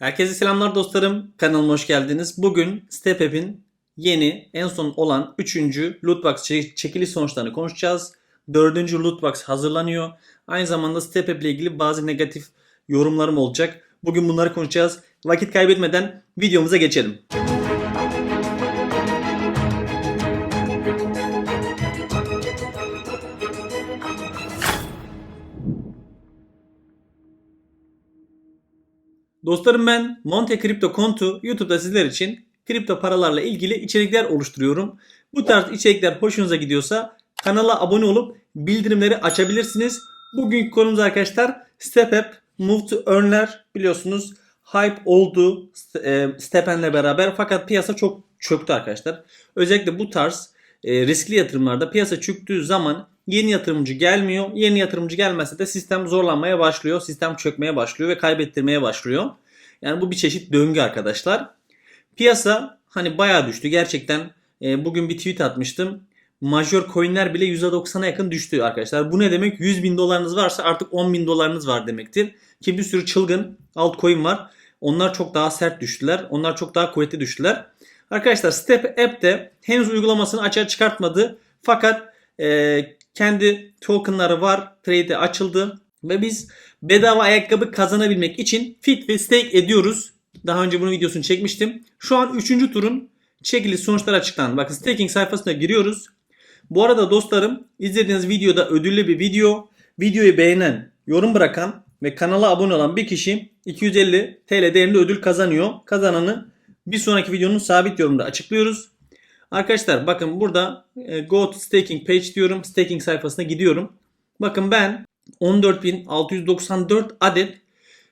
Herkese selamlar dostlarım. Kanalıma hoş geldiniz. Bugün Step yeni en son olan 3. Lootbox çe- çekiliş sonuçlarını konuşacağız. 4. Lootbox hazırlanıyor. Aynı zamanda Step ile ilgili bazı negatif yorumlarım olacak. Bugün bunları konuşacağız. Vakit kaybetmeden videomuza geçelim. Dostlarım ben Monte Crypto Kontu YouTube'da sizler için kripto paralarla ilgili içerikler oluşturuyorum. Bu tarz içerikler hoşunuza gidiyorsa kanala abone olup bildirimleri açabilirsiniz. Bugünkü konumuz arkadaşlar Step App Move to Earn'ler biliyorsunuz hype oldu e, Stepen'le beraber fakat piyasa çok çöktü arkadaşlar. Özellikle bu tarz e, riskli yatırımlarda piyasa çöktüğü zaman yeni yatırımcı gelmiyor. Yeni yatırımcı gelmezse de sistem zorlanmaya başlıyor. Sistem çökmeye başlıyor ve kaybettirmeye başlıyor. Yani bu bir çeşit döngü arkadaşlar. Piyasa hani bayağı düştü. Gerçekten e, bugün bir tweet atmıştım. Major coinler bile %90'a yakın düştü arkadaşlar. Bu ne demek? 100 bin dolarınız varsa artık 10 bin dolarınız var demektir. Ki bir sürü çılgın altcoin var. Onlar çok daha sert düştüler. Onlar çok daha kuvvetli düştüler. Arkadaşlar Step App de henüz uygulamasını açığa çıkartmadı. Fakat e, kendi tokenları var. Trade açıldı. Ve biz bedava ayakkabı kazanabilmek için fit ve stake ediyoruz. Daha önce bunun videosunu çekmiştim. Şu an 3. turun çekiliş sonuçları açıklandı. Bakın staking sayfasına giriyoruz. Bu arada dostlarım izlediğiniz videoda ödüllü bir video. Videoyu beğenen, yorum bırakan ve kanala abone olan bir kişi 250 TL değerinde ödül kazanıyor. Kazananı bir sonraki videonun sabit yorumunda açıklıyoruz. Arkadaşlar bakın burada e, go to staking page diyorum. Staking sayfasına gidiyorum. Bakın ben 14.694 adet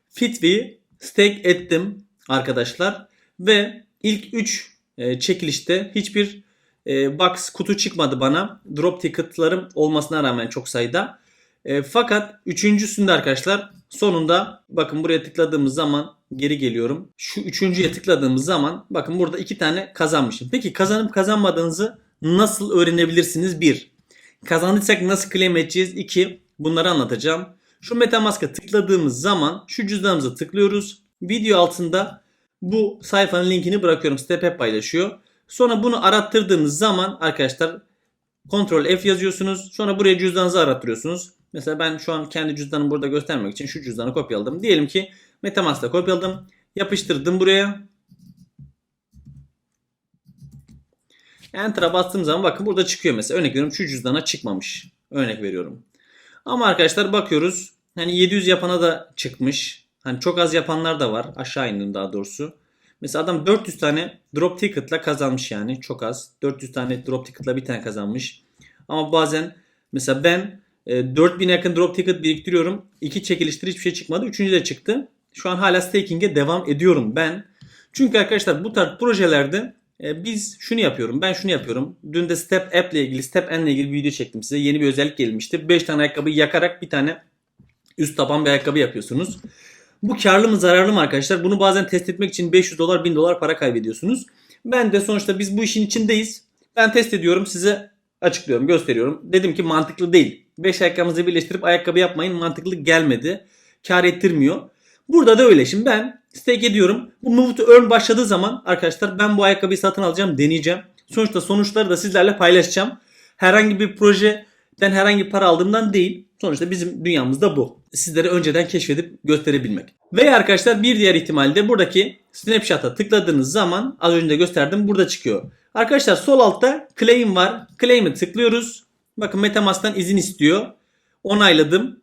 Fitvi stake ettim arkadaşlar. Ve ilk 3 çekilişte hiçbir e, box kutu çıkmadı bana. Drop ticketlarım olmasına rağmen çok sayıda. E, fakat üçüncüsünde arkadaşlar sonunda bakın buraya tıkladığımız zaman geri geliyorum. Şu üçüncüye tıkladığımız zaman bakın burada iki tane kazanmışım. Peki kazanıp kazanmadığınızı nasıl öğrenebilirsiniz? Bir. Kazandıysak nasıl claim edeceğiz? İki. Bunları anlatacağım. Şu Metamask'a tıkladığımız zaman şu cüzdanımıza tıklıyoruz. Video altında bu sayfanın linkini bırakıyorum. Step paylaşıyor. Sonra bunu arattırdığınız zaman arkadaşlar Ctrl F yazıyorsunuz. Sonra buraya cüzdanınızı arattırıyorsunuz. Mesela ben şu an kendi cüzdanımı burada göstermek için şu cüzdanı kopyaladım. Diyelim ki Metamask'ta kopyaladım. Yapıştırdım buraya. Enter'a bastığım zaman bakın burada çıkıyor mesela. Örnek veriyorum şu cüzdana çıkmamış. Örnek veriyorum. Ama arkadaşlar bakıyoruz. Hani 700 yapana da çıkmış. Hani çok az yapanlar da var. Aşağı indim daha doğrusu. Mesela adam 400 tane drop ticket'la kazanmış yani. Çok az. 400 tane drop ticket'la bir tane kazanmış. Ama bazen mesela ben 4000'e yakın drop ticket biriktiriyorum. İki çekiliştir hiçbir şey çıkmadı. Üçüncü de çıktı. Şu an hala staking'e devam ediyorum ben. Çünkü arkadaşlar bu tarz projelerde e, biz şunu yapıyorum. Ben şunu yapıyorum. Dün de Step App ile ilgili, Step N ile ilgili bir video çektim size. Yeni bir özellik gelmişti. 5 tane ayakkabı yakarak bir tane üst taban bir ayakkabı yapıyorsunuz. Bu karlı mı zararlı mı arkadaşlar? Bunu bazen test etmek için 500 dolar 1000 dolar para kaybediyorsunuz. Ben de sonuçta biz bu işin içindeyiz. Ben test ediyorum size açıklıyorum gösteriyorum. Dedim ki mantıklı değil. 5 ayakkabınızı birleştirip ayakkabı yapmayın mantıklı gelmedi. Kar ettirmiyor. Burada da öyle. Şimdi ben stake ediyorum. Bu move to earn başladığı zaman arkadaşlar ben bu ayakkabıyı satın alacağım deneyeceğim. Sonuçta sonuçları da sizlerle paylaşacağım. Herhangi bir projeden herhangi bir para aldığımdan değil. Sonuçta bizim dünyamızda bu. Sizlere önceden keşfedip gösterebilmek. Veya arkadaşlar bir diğer ihtimalde buradaki snapshot'a tıkladığınız zaman az önce de gösterdim burada çıkıyor. Arkadaşlar sol altta claim var. Claim'e tıklıyoruz. Bakın Metamask'tan izin istiyor. Onayladım.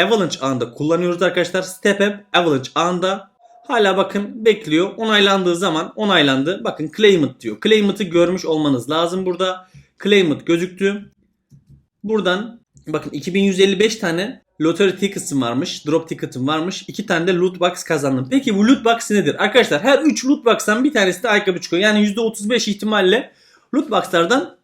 Avalanche ağında kullanıyoruz arkadaşlar. Step App Avalanche ağında. Hala bakın bekliyor. Onaylandığı zaman onaylandı. Bakın claim it diyor. Claim it'i görmüş olmanız lazım burada. Claim it gözüktü. Buradan bakın 2155 tane lottery ticket'ım varmış. Drop ticket'ım varmış. 2 tane de loot box kazandım. Peki bu loot box nedir? Arkadaşlar her 3 loot box'tan bir tanesi de ayakkabı çıkıyor. Yani %35 ihtimalle loot box'lardan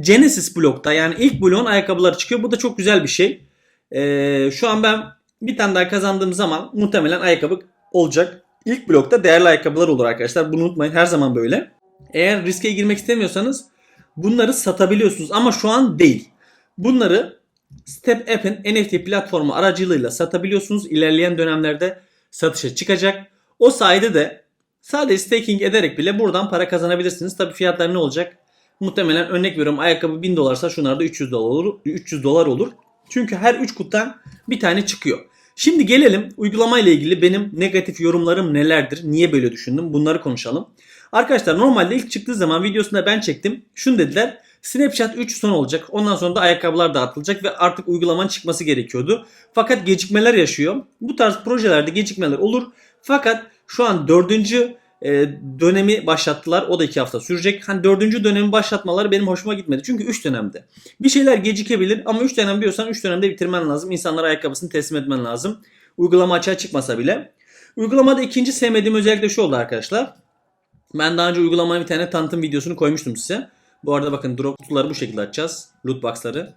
Genesis blokta yani ilk bloğun ayakkabıları çıkıyor. Bu da çok güzel bir şey. Ee, şu an ben bir tane daha kazandığım zaman muhtemelen ayakkabı olacak. İlk blokta değerli ayakkabılar olur arkadaşlar. Bunu unutmayın her zaman böyle. Eğer riske girmek istemiyorsanız bunları satabiliyorsunuz ama şu an değil. Bunları Step App'in NFT platformu aracılığıyla satabiliyorsunuz. İlerleyen dönemlerde satışa çıkacak. O sayede de sadece staking ederek bile buradan para kazanabilirsiniz. Tabii fiyatlar ne olacak? Muhtemelen örnek veriyorum ayakkabı 1000 dolarsa şunlar da 300 dolar olur. 300 dolar olur. Çünkü her 3 kutudan bir tane çıkıyor. Şimdi gelelim uygulama ile ilgili benim negatif yorumlarım nelerdir? Niye böyle düşündüm? Bunları konuşalım. Arkadaşlar normalde ilk çıktığı zaman videosunda ben çektim. Şunu dediler. Snapchat 3 son olacak. Ondan sonra da ayakkabılar dağıtılacak ve artık uygulamanın çıkması gerekiyordu. Fakat gecikmeler yaşıyor. Bu tarz projelerde gecikmeler olur. Fakat şu an dördüncü e, dönemi başlattılar. O da iki hafta sürecek. Hani dördüncü dönemi başlatmaları benim hoşuma gitmedi. Çünkü 3 dönemde. Bir şeyler gecikebilir ama 3 dönem diyorsan 3 dönemde bitirmen lazım. İnsanlara ayakkabısını teslim etmen lazım. Uygulama açığa çıkmasa bile. Uygulamada ikinci sevmediğim özellik de şu oldu arkadaşlar. Ben daha önce uygulamaya bir tane tanıtım videosunu koymuştum size. Bu arada bakın drop kutuları bu şekilde açacağız. Loot box'ları.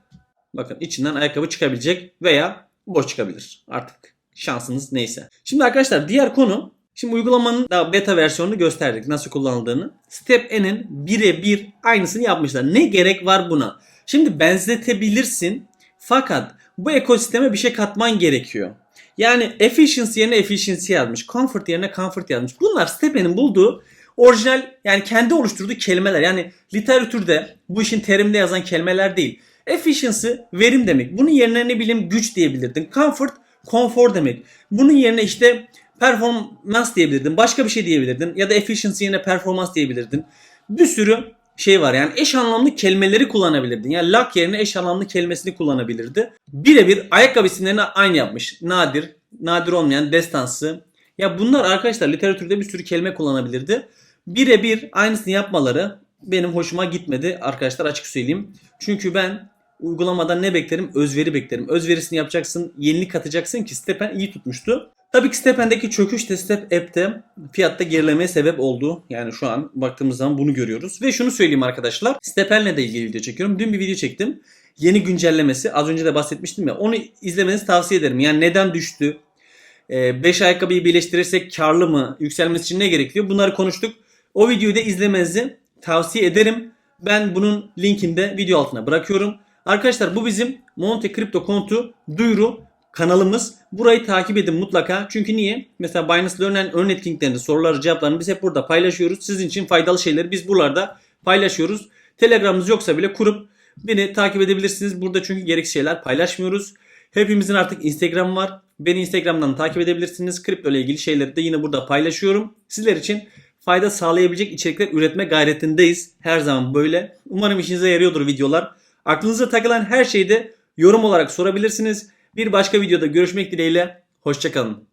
Bakın içinden ayakkabı çıkabilecek veya boş çıkabilir. Artık şansınız neyse. Şimdi arkadaşlar diğer konu Şimdi uygulamanın daha beta versiyonunu gösterdik nasıl kullanıldığını. Step N'in birebir aynısını yapmışlar. Ne gerek var buna? Şimdi benzetebilirsin fakat bu ekosisteme bir şey katman gerekiyor. Yani efficiency yerine efficiency yazmış. Comfort yerine comfort yazmış. Bunlar Step N'in bulduğu orijinal yani kendi oluşturduğu kelimeler. Yani literatürde bu işin terimde yazan kelimeler değil. Efficiency verim demek. Bunun yerine ne bileyim güç diyebilirdin. Comfort konfor demek. Bunun yerine işte performans diyebilirdin. Başka bir şey diyebilirdin. Ya da efficiency yerine performans diyebilirdin. Bir sürü şey var yani eş anlamlı kelimeleri kullanabilirdin. Yani luck yerine eş anlamlı kelimesini kullanabilirdi. Birebir ayakkabı isimlerini aynı yapmış. Nadir, nadir olmayan, destansı. Ya bunlar arkadaşlar literatürde bir sürü kelime kullanabilirdi. Birebir aynısını yapmaları benim hoşuma gitmedi arkadaşlar açık söyleyeyim. Çünkü ben uygulamadan ne beklerim? Özveri beklerim. Özverisini yapacaksın, yenilik katacaksın ki Stepen iyi tutmuştu. Tabii ki Stepen'deki çöküş de Step App'te fiyatta gerilemeye sebep oldu. Yani şu an baktığımız zaman bunu görüyoruz. Ve şunu söyleyeyim arkadaşlar. Stepen'le de ilgili video çekiyorum. Dün bir video çektim. Yeni güncellemesi. Az önce de bahsetmiştim ya. Onu izlemenizi tavsiye ederim. Yani neden düştü? 5 ayakkabıyı birleştirirsek karlı mı? Yükselmesi için ne gerekiyor? Bunları konuştuk. O videoyu da izlemenizi tavsiye ederim. Ben bunun linkini de video altına bırakıyorum. Arkadaşlar bu bizim Monte Crypto kontu duyuru kanalımız. Burayı takip edin mutlaka. Çünkü niye? Mesela Binance Learn Earn etkinliklerinde soruları cevaplarını biz hep burada paylaşıyoruz. Sizin için faydalı şeyleri biz buralarda paylaşıyoruz. Telegram'ımız yoksa bile kurup beni takip edebilirsiniz. Burada çünkü gereksiz şeyler paylaşmıyoruz. Hepimizin artık Instagram var. Beni Instagram'dan takip edebilirsiniz. Kripto ile ilgili şeyleri de yine burada paylaşıyorum. Sizler için fayda sağlayabilecek içerikler üretme gayretindeyiz. Her zaman böyle. Umarım işinize yarıyordur videolar. Aklınıza takılan her şeyi de yorum olarak sorabilirsiniz. Bir başka videoda görüşmek dileğiyle. Hoşçakalın.